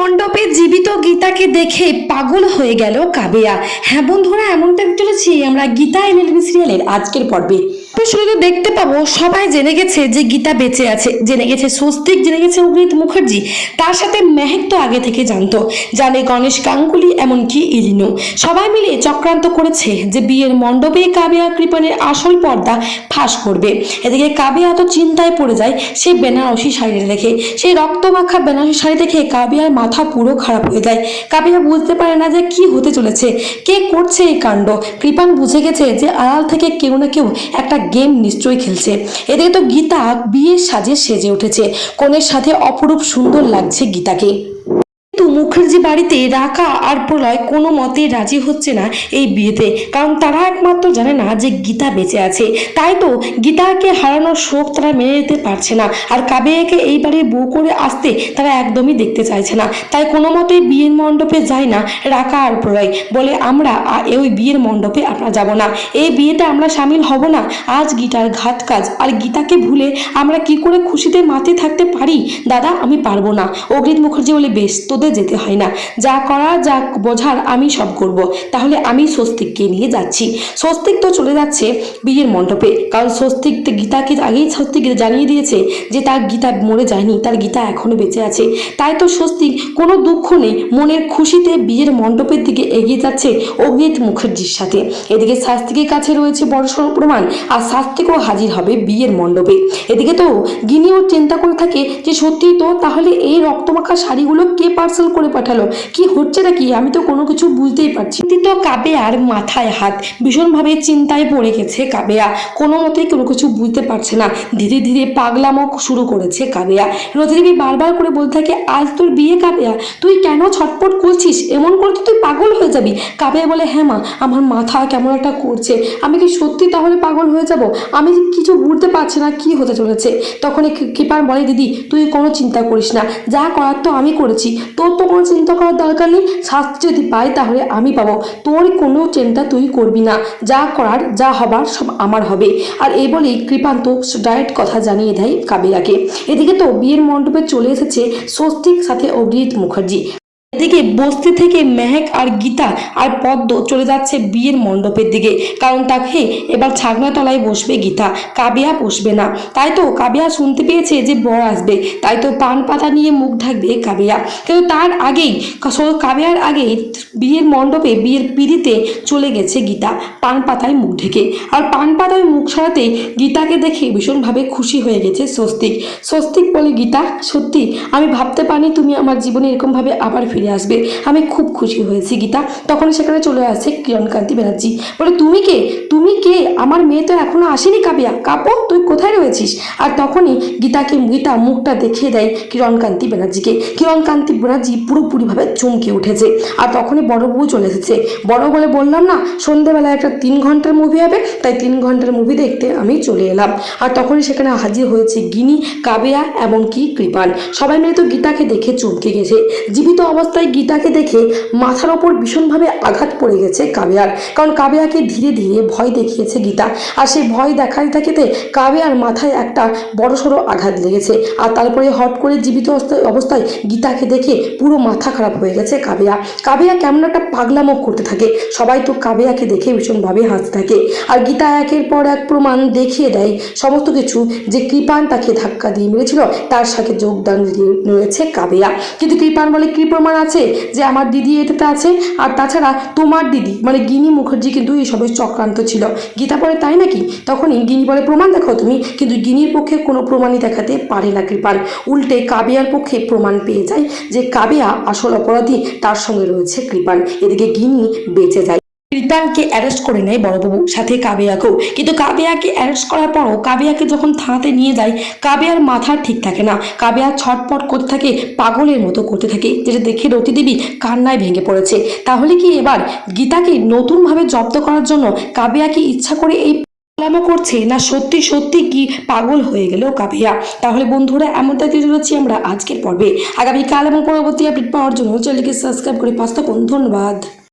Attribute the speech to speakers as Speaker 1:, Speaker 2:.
Speaker 1: মণ্ডপে জীবিত গীতাকে দেখে পাগল হয়ে গেল কাবেয়া। হ্যাঁ বন্ধুরা, এমনটা চলেছি আমরা গীতা এনএলবি সিরিয়ালের আজকের পর্বে। শুধু দেখতে পাবো, সবাই জেনে গেছে যে গীতা বেঁচে আছে, জেনে গেছে স্বস্তিক, জেনে গেছে অগ্রিত মুখার্জি। তার সাথে মেহেক তো আগে থেকে জানতো, জানে গণেশ গাঙ্গুলি, এমনকি ইলিনো। সবাই মিলে চক্রান্ত করেছে যে বিয়ের মণ্ডপে কাবেয়া কৃপণের আসল পর্দা ফাঁস করবে। এদিকে কাবেয়া তো চিন্তায় পড়ে যায় সেই বেনারসি শাড়িটা দেখে। সেই রক্তমাখা বেনারসি শাড়ি দেখে কাবিয়ার মাথা পুরো খারাপ হয়ে যায়। কাবিয়া বুঝতে পারে না যে কি হতে চলেছে, কে করছে এই কাণ্ড। কৃপান বুঝে গেছে যে আড়াল থেকে কেউ না কেউ একটা গেম নিশ্চয়ই খেলছে। এদিকে তো গীতা বিয়ের সাজে সেজে উঠেছে। কনের সাথে অপরূপ সুন্দর লাগছে গীতাকে। মুখার্জি বাড়িতে রাকা আর প্রলয় কোনো মতে রাজি হচ্ছে না এই বিয়েতে, কারণ তারা একমাত্র জানে না যে গীতা বেঁচে আছে। তাই তো গীতাকে হারানোর শোক তারা মেনে নিতে পারছে না, আর কাবেয়াকে এই বাড়ির বউ করে আসতে তারা একদমই দেখতে চাইছে না। তাই কোনো মতেই বিয়ের মণ্ডপে যায় না রাকা আর প্রলয় বলে আমরা ওই বিয়ের মণ্ডপে আমরা যাব না। এই বিয়েতে আমরা সামিল হব না। আজ গীতার ঘাত কাজ, আর গীতাকে ভুলে আমরা কি করে খুশিতে মাতে থাকতে পারি? দাদা, আমি পারব না। অগ্রিত মুখার্জি বলে, বেশ, তোদের যেতে হয় না। যা করা, যা বোঝার আমি সব করব। তাহলে আমি স্বস্তিককে নিয়ে যাচ্ছি। স্বস্তিক তো চলে যাচ্ছে বিয়ের মণ্ডপে। কারণ স্বস্তিক গীতাকে আগেই স্বস্তিক জানিয়ে দিয়েছে যে তার গীতা মরে যায়নি, তার গীতা এখনও বেঁচে আছে। তাই তো স্বস্তিক কোনো দুঃখ নেই। মনের খুশিতে বিয়ের মণ্ডপের দিকে এগিয়ে যাচ্ছে অগ্নিত মুখার্জির সাথে। এদিকে শাস্তিকের কাছে রয়েছে বড়সড় প্রমাণ। আর শাস্তিকও হাজির হবে বিয়ের মণ্ডপে। এদিকে তো গিনিও চিন্তা করে থাকে যে সত্যি তো তাহলে এই রক্তমাখা শাড়িগুলো কে পার্সেল করে পাঠালো। কি হচ্ছে নাকি আমি তো কোনো কিছু বুঝতেই পারছি তো কাবেয়ার মাথায় হাত। ভীষণভাবে চিন্তায় পড়ে গেছে কাবেয়া। কোনো মতেই কোনো কিছু বুঝতে পারছে না। ধীরে ধীরে পাগলামো শুরু করেছে কাবেয়া। রজনীবী বারবার করে বলতে থাকে, আজ তোর বিয়ে কাবেয়া? তুই কেন ছটপট করছিস? এমন করে তো তুই পাগল হয়ে যাবি? কাবেয়া বলে হ্যাঁ মা, আমার মাথা কেমন একটা করছে। আমি কি সত্যি তাহলে পাগল হয়ে যাব? আমি কিছু বুঝতে পারছি না কি হতে চলেছে। তখন কৃপার বলে, দিদি, তুই কোনো চিন্তা করিস না। যা করার তো আমি করেছি। তোর তো কোনো চিন্তা করার দরকার নেই। শাস্তি যদি পাই তাহলে আমি পাবো। তোর কোনো চিন্তা তুই করবি না। যা করার, যা হবার সব আমার হবে। আর এই বলেই কৃপান্ত ডায়েট কথা জানিয়ে দেয় কাবিরাকে। এদিকে তো বিয়ের মণ্ডপে চলে এসেছে স্বস্তিক সাথে অভিজিৎ মুখার্জি। এদিকে বস্তি থেকে মেহেক আর গীতা আর পদ্ম চলে যাচ্ছে বিয়ের মণ্ডপের দিকে। কারণ তাকে এবার ছাগনা তলায় বসবে গীতা, কাবিয়া বসবে না। তাই তো কাবিয়া শুনতে পেয়েছে যে বর আসবে। তাই তো পান পাতা নিয়ে মুখ ঢাকবে কাবিয়া। কিন্তু তার আগেই কাবিয়ার আগেই বিয়ের মণ্ডপে, বিয়ের পিড়িতে চলে গেছে গীতা পান পাতায় মুখ ঢেকে। আর পান পাতায় মুখ সরাতে গীতাকে দেখে ভীষণভাবে খুশি হয়ে গেছে স্বস্তিক। স্বস্তিক বলে, গীতা, সত্যি, আমি ভাবতে পারিনি তুমি আমার জীবনে এরকমভাবে আবার ফিরে আসবে। আমি খুব খুশি হয়েছি, গীতা। তখন সেখানে চলে আসছে কিরণকান্তি ব্যানার্জি। বলে, তুমি কে? তুমি কে? আমার মেয়ে তো এখনও আসেনি কাবিয়া। কাপো তুই কোথায় রয়েছিস? আর তখনই গীতাকে গীতা মুখটা দেখিয়ে দেয় কিরণকান্তি ব্যানার্জিকে। কিরণকান্তি ব্যানার্জি পুরোপুরিভাবে চমকে উঠেছে। আর তখনই বড় বউ চলে এসেছে। বড় বলে বললাম, না সন্ধেবেলা একটা তিন ঘণ্টার মুভি হবে। তাই তিন ঘণ্টার মুভি দেখতে আমি চলে এলাম। আর তখনই সেখানে হাজির হয়েছে গিনি, কাবেয়া এবং কি কৃপাল। সবাই মিলে তো গীতাকে দেখে চমকে গেছে। জীবিত অবস্থায় গীতাকে দেখে মাথার ওপর ভীষণভাবে আঘাত পড়ে গেছে কাবেয়ার। কারণ কাবেয়াকে ধীরে ধীরে ভয় দেখিয়েছে গীতা। আর সেই ভয় দেখাতে দেখাতে কাবেয়ার মাথায় একটা বড়সড় আঘাত লেগেছে। আর তারপরে হট করে জীবিত অবস্থায় গীতাকে দেখে পুরো মাথা খারাপ হয়ে গেছে কাবেয়া। কাবেয়া কেমন একটা পাগলামো করতে থাকে। সবাই তো কাবেয়াকে দেখে ভীষণভাবে হাসতে থাকে। আর গীতা একের পর এক প্রমাণ দেখিয়ে দেয় সমস্ত কিছু যে কৃপান তাকে ধাক্কা দিয়ে মেরেছিল, তার সাথে যোগদান রয়েছে কাবেয়া। কিন্তু কৃপান বলে কি প্রমাণ আছে? যে আমার দিদি এটাতে আছে, আর তাছাড়া তোমার দিদি মানে গিনি মুখার্জি কিন্তু এইসবের চক্রান্ত ছিল। গীতা পরে তাই নাকি? তখনই গিনি বলে, প্রমাণ দেখো তুমি। কিন্তু গিনির পক্ষে কোনো প্রমাণই দেখাতে পারে না কৃপান উল্টে কাবিয়ার পক্ষে প্রমাণ পেয়ে যায় যে কাবিয়া আসল অপরাধী, তার সঙ্গে রয়েছে কৃপান এদিকে গিনি বেঁচে যায়। কৃপানকে অ্যারেস্ট করে নেয় বড়বাবু, সাথে কাবিয়াকেও। কিন্তু কাবিয়াকে অ্যারেস্ট করার পরও কাবিয়াকে যখন থানাতে নিয়ে যায়, কাবিয়ার মাথা ঠিক থাকে না। কাবিয়া ছটপট করতে থাকে, পাগলের মতো করতে থাকে, যেটা দেখে রতিদেবী কান্নায় ভেঙে পড়েছে। তাহলে কি এবার গীতাকে নতুনভাবে জব্দ করার জন্য কাবিয়া কি ইচ্ছা করে এই পাগলামো করছে? না সত্যি সত্যি কি পাগল হয়ে গেল কাবিয়া তাহলে বন্ধুরা, এমনটা কিছু চলেছি আমরা আজকের পর্বে? আগামীকাল এবং পরবর্তী আপডেট পাওয়ার জন্য চ্যানেলকে সাবস্ক্রাইব করে পাঁচ থাকুন। ধন্যবাদ।